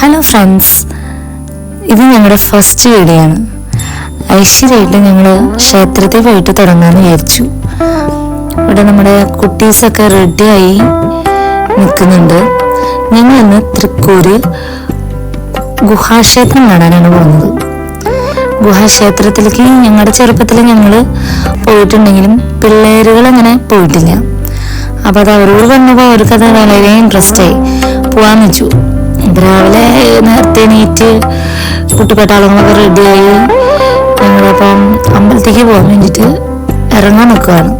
Hello friends ഇത് ഞങ്ങളുടെ first video ആണ്. ഐശ്വര്യമായിട്ട് ഞങ്ങൾ ക്ഷേത്രത്തിൽ പോയിട്ട് തുടങ്ങാമെന്ന് വിചാരിച്ചു. ഇവിടെ നമ്മുടെ കുട്ടീസൊക്കെ റെഡിയായി നിൽക്കുന്നുണ്ട് ഞങ്ങൾ ഇന്ന് തൃക്കൂര് ഗുഹാക്ഷേത്രം കാണാനാണ് പോകുന്നത്. ഗുഹാക്ഷേത്രത്തിലേക്ക് ഞങ്ങളുടെ ചെറുപ്പത്തിൽ ഞങ്ങൾ പോയിട്ടുണ്ടെങ്കിലും പിള്ളേരുകൾ അങ്ങനെ പോയിട്ടില്ല. അപ്പോൾ അത് അവരോട് കണ്ടപ്പോൾ അവർക്കത് വളരെ ഇൻട്രസ്റ്റ് ആയി. പോവാന്ന് വെച്ചു. രാവിലെ നേരത്തെ എണീറ്റ് കുട്ടിപ്പട്ടാളങ്ങളൊക്കെ റെഡിയായി ഞങ്ങളപ്പം അമ്പലത്തേക്ക് പോകാൻ വേണ്ടിയിട്ട് ഇറങ്ങാൻ നിൽക്കുകയാണ്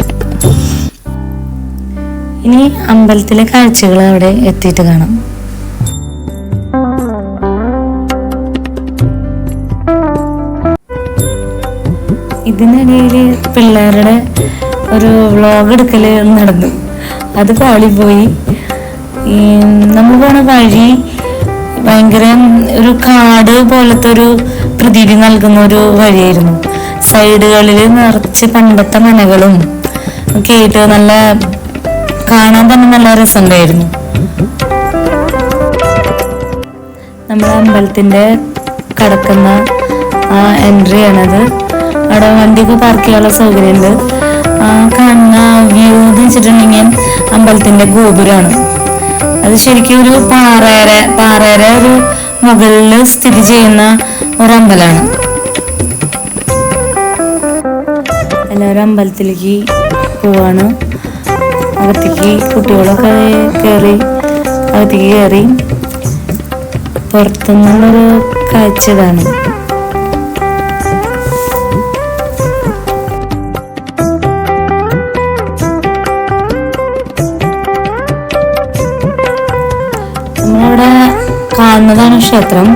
ഇനി അമ്പലത്തിലെ കാഴ്ചകൾ അവിടെ എത്തിയിട്ട് കാണാം. ഇതിനിടയിൽ പിള്ളേരുടെ ഒരു വ്ളോഗ് എടുക്കൽ നടന്നു. അത് പാളിപ്പോയി. നമുക്കാണ് വഴി ഭയങ്കര ഒരു കാട് പോലത്തെ ഒരു പ്രതീതി നൽകുന്ന ഒരു വഴിയായിരുന്നു. സൈഡുകളിൽ നിറച്ച് പണ്ടത്തെ മനകളും ഒക്കെ ആയിട്ട് നല്ല കാണാൻ തന്നെ നല്ല രസമുണ്ടായിരുന്നു. നമ്മുടെ അമ്പലത്തിന്റെ കടക്കുന്ന ആ എൻട്രി ആണത്. അവിടെ വണ്ടിയൊക്കെ പാർക്ക് ചെയ്യാനുള്ള സൗകര്യമുണ്ട്. കാണുന്ന വ്യൂ എന്ന് വെച്ചിട്ടുണ്ടെങ്കിൽ അമ്പലത്തിന്റെ ഗോപുരമാണ്. അത് ശരിക്കും ഒരു പാറയര പാറയര ഒരു മുകളിൽ സ്ഥിതി ചെയ്യുന്ന ഒരു അമ്പലമാണ് എല്ലാവരും അമ്പലത്തിലേക്ക് പോവാണ്. അകത്തേക്ക് കുട്ടികളൊക്കെ കയറി അകത്തേക്ക് കയറി പുറത്തുനിന്നുള്ളൊരു കാഴ്ച ഇതാണ് ക്ഷേത്രം.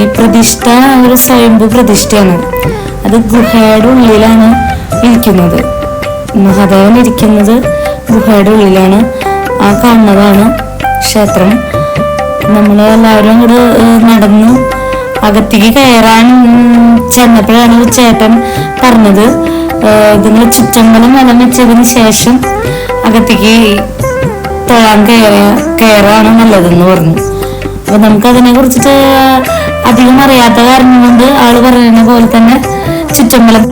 ഈ പ്രതിഷ്ഠ ഒരു സ്വയംഭു പ്രതിഷ്ഠയാണ്. അത് ഗുഹയുടെ ഉള്ളിലാണ് ഇരിക്കുന്നത്. മഹാദേവൻ ഇരിക്കുന്നത് ഗുഹയുടെ ഉള്ളിലാണ്. ആ കാണുന്നതാണ് ക്ഷേത്രം. നമ്മൾ എല്ലാവരും കൂടെ നടന്നു അകത്തേക്ക് കയറാൻ ചെന്നപ്പോഴാണ് ചേട്ടൻ പറഞ്ഞത്. ഇതിന് ചുറ്റമ്പലം വലം വെച്ചതിന് ശേഷം അകത്തേക്ക് തൊഴാൻ കയറാണ് നല്ലതെന്ന് പറഞ്ഞു. അപ്പൊ നമുക്ക് അതിനെ കുറിച്ചിട്ട് അധികം അറിയാത്ത കാരണം കൊണ്ട് ആൾ പറയുന്ന പോലെ തന്നെ ചുറ്റമ്പലം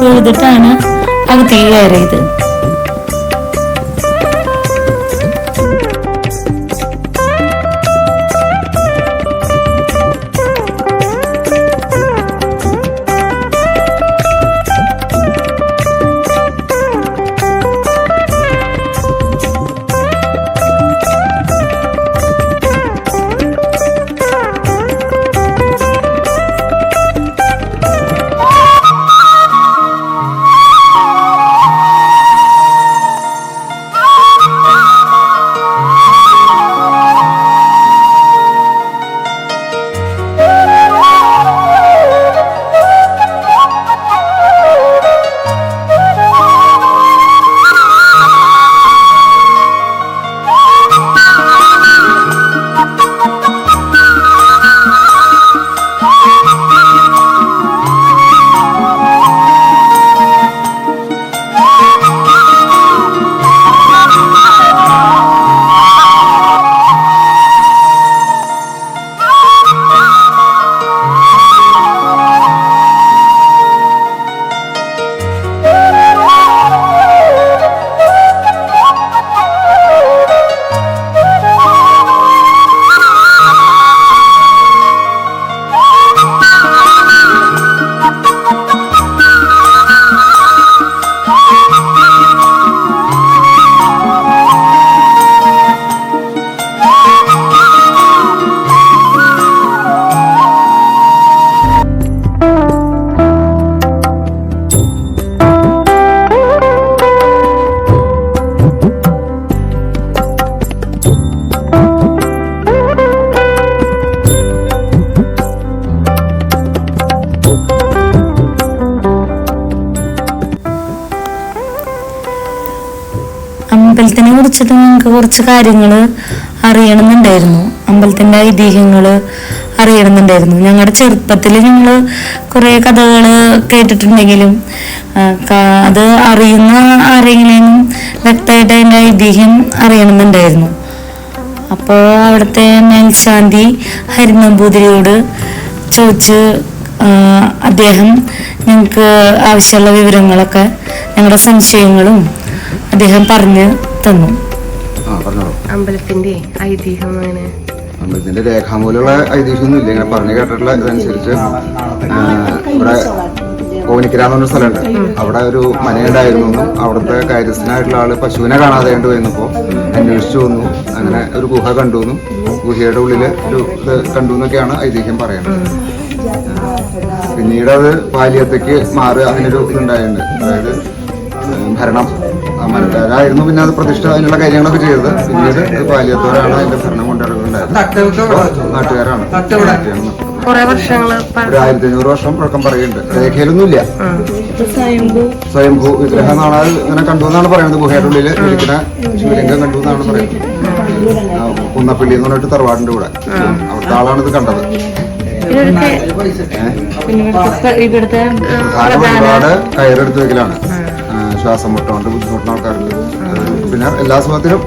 തൊഴുതിട്ടാണ് അകത്തേക്ക് കയറിയത്. അമ്പലത്തിനെ നിങ്ങൾക്ക് കുറച്ച് കാര്യങ്ങൾ അറിയണമെന്നുണ്ടായിരുന്നു. അമ്പലത്തിന്റെ ഐതിഹ്യങ്ങൾ അറിയണമെന്നുണ്ടായിരുന്നു. ഞങ്ങളുടെ ചെറുപ്പത്തിൽ ഞങ്ങൾ കുറേ കഥകൾ കേട്ടിട്ടുണ്ടെങ്കിലും അത് അറിയുന്ന ആരെങ്കിലും വ്യക്തമായിട്ട് അതിന്റെ ഐതിഹ്യം അറിയണമെന്നുണ്ടായിരുന്നു. അപ്പോൾ അവിടുത്തെ മേൽശാന്തി ഹരിനമ്പൂതിരിയോട് ചോദിച്ച് അദ്ദേഹം ഞങ്ങൾക്ക് ആവശ്യമുള്ള വിവരങ്ങളൊക്കെ ഞങ്ങളുടെ സംശയങ്ങളും അദ്ദേഹം പറഞ്ഞ് തന്നു. അമ്പലത്തിന്റെ ഐതിഹ്യം അങ്ങനെ. അമ്പലത്തിന്റെ രേഖാമൂലമുള്ള ഐതിഹ്യമൊന്നും ഇല്ല. ഇങ്ങനെ പറഞ്ഞു കേട്ടിട്ടുള്ള ഇതനുസരിച്ച് ഇവിടെ കോവനിക്കര എന്ന് പറഞ്ഞ സ്ഥലമുണ്ട്. അവിടെ ഒരു മനയുണ്ടായിരുന്നു അവിടുത്തെ കാര്യസ്ഥനായിട്ടുള്ള ആൾ പശുവിനെ കാണാതെ കണ്ടു വന്നപ്പോ അന്വേഷിച്ചു വന്നു. അങ്ങനെ ഒരു ഗുഹ കണ്ടു എന്നും ഗുഹയുടെ ഉള്ളിൽ ഒരു ഇത് കണ്ടു എന്നൊക്കെയാണ് ഐതിഹ്യം പറയുന്നത്. പിന്നീട് അത് പാലിയത്തേക്ക് മാറുക ഒരു ഇതുണ്ടായിട്ടുണ്ട്. അതായത് ഉം, മനക്കാരായിരുന്നു പിന്നെ അത് പ്രതിഷ്ഠ അതിനുള്ള കാര്യങ്ങളൊക്കെ ചെയ്തത്. പിന്നീട് പാലിയത്തോരാണ് അതിന്റെ ഭരണം കൊണ്ടിറങ്ങുന്നുണ്ടായിരുന്നത് നാട്ടുകാരാണ്. ഒരു ആയിരത്തി അഞ്ഞൂറ് വർഷം പഴക്കം പറയുന്നുണ്ട്. രേഖയിലൊന്നുമില്ല. സ്വയംഭൂ. വിഗ്രഹം എന്നാണ് ഇങ്ങനെ കണ്ടു എന്നാണ് പറയുന്നത്. ഗുഹയുടെ ഉള്ളിൽ ഇരിക്കുന്ന ശിവലിംഗം കണ്ടു എന്നാണ് പറയുന്നത്. കുന്നപ്പള്ളി എന്ന് പറഞ്ഞിട്ട് തറവാടിന്റെ കൂടെ. അവിടുത്തെ ആളാണ് ഇത് കണ്ടത്. ഇവിടുത്തെ ഒരുപാട് കയറെടുത്ത് വെക്കലാണ് ശ്വാസം മുട്ടുണ്ട് ബുദ്ധിമുട്ടുന്ന ആൾക്കാരുണ്ട്. പിന്നെ എല്ലാ സമയത്തിലും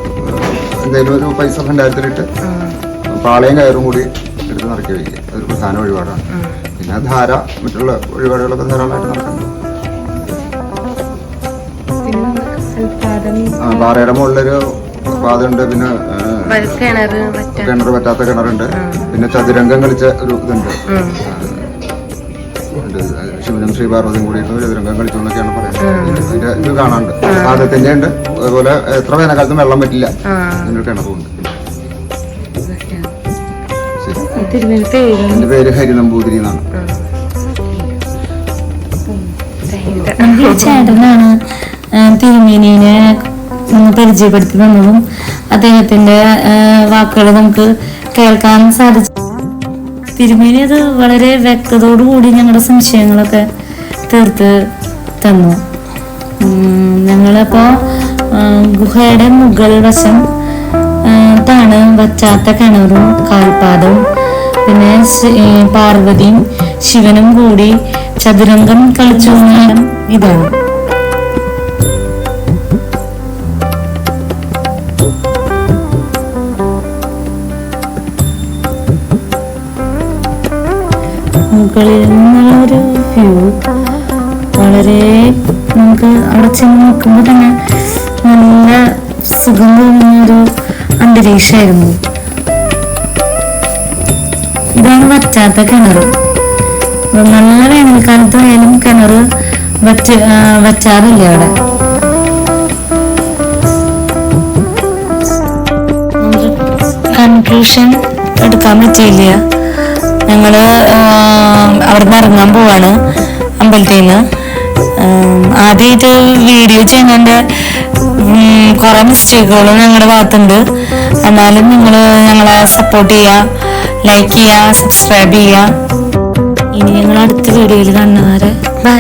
എന്തെങ്കിലും ഒരു പൈസ ഫണ്ടായിട്ട് പാളയും കയറും കൂടി എടുത്ത് നിറക്കി വയ്ക്കുക അതൊരു പ്രധാന വഴിപാടാണ്. പിന്നെ ധാര മറ്റുള്ള വഴിപാടുകളൊക്കെ ധാരാളമായിട്ട് നടക്കുന്നു പാറയുടെ മുകളിലൊരു പാതയുണ്ട് പിന്നെ കിണർ പറ്റാത്ത കിണറുണ്ട്. പിന്നെ ചതുരംഗം കളിച്ച ഒരു ഇതുണ്ട്. ഉണ്ട്. ശിവനും ശ്രീപാർവതിയും കൂടിയിട്ട് ചതുരംഗം കളിച്ചു എന്നൊക്കെയാണ് പറയുന്നത്. ഇതിന്റെ ഇത് കാണാണ്ട് ആദ്യത്തിന്റെ ഉണ്ട്. അതുപോലെ എത്ര വേനൽക്കാലത്തും വെള്ളം പറ്റില്ല അതിന്റെ കിണറുണ്ട് ശരി. എന്റെ പേര് ഹരി നമ്പൂതിരി എന്നാണ് ചേട്ടനാണ് തിരുമേനിനെ പരിചയപ്പെടുത്തി തന്നതും അദ്ദേഹത്തിന്റെ വാക്കുകൾ നമുക്ക് കേൾക്കാൻ സാധിച്ചു. തിരുമേനി അത് വളരെ വ്യക്തതയോടു കൂടി ഞങ്ങളുടെ സംശയങ്ങളൊക്കെ തീർത്ത് തന്നു. ഞങ്ങളപ്പോ ഗുഹയുടെ മുകൾ വശം താണ് വച്ചാത്ത കിണറും കാൽപാദവും. പിന്നെ പാർവതിയും ശിവനും കൂടി ചതുരംഗം കളിച്ചു ഇതാണ്. മുകളിൽ നിന്നുള്ള ഒരു വ്യൂ വളരെ നമുക്ക് അവിടെ ചെന്ന് നിൽക്കുമ്പോൾ തന്നെ നല്ല സുഖം തോന്നുന്ന ഒരു അന്തരീക്ഷമായിരുന്നു. ഇതാണ് വറ്റാത്ത കിണർ നല്ല വേനൽക്കാലത്ത് വേനൽക്കാലത്തായാലും കിണർ വറ്റ വറ്റാറില്ല അവിടെ. കൺക്ലൂഷൻ എടുക്കാൻ പറ്റിയില്ല. ഞങ്ങൾ അവിടുന്ന് ഇറങ്ങാൻ പോവാണ് അമ്പലത്തിൽ നിന്ന് ആദ്യമായിട്ട് വീഡിയോ ചെയ്യുന്നതിന്റെ കുറേ മിസ്റ്റേക്കുകളും ഞങ്ങളുടെ ഭാഗത്തുണ്ട്. എന്നാലും നിങ്ങൾ ഞങ്ങളെ സപ്പോർട്ട് ചെയ്യുക ലൈക്ക് ചെയ്യുക സബ്സ്ക്രൈബ് ചെയ്യുക ഇനി ഞങ്ങൾ അടുത്ത വീഡിയോയിൽ കാണുന്നവരെ ബൈ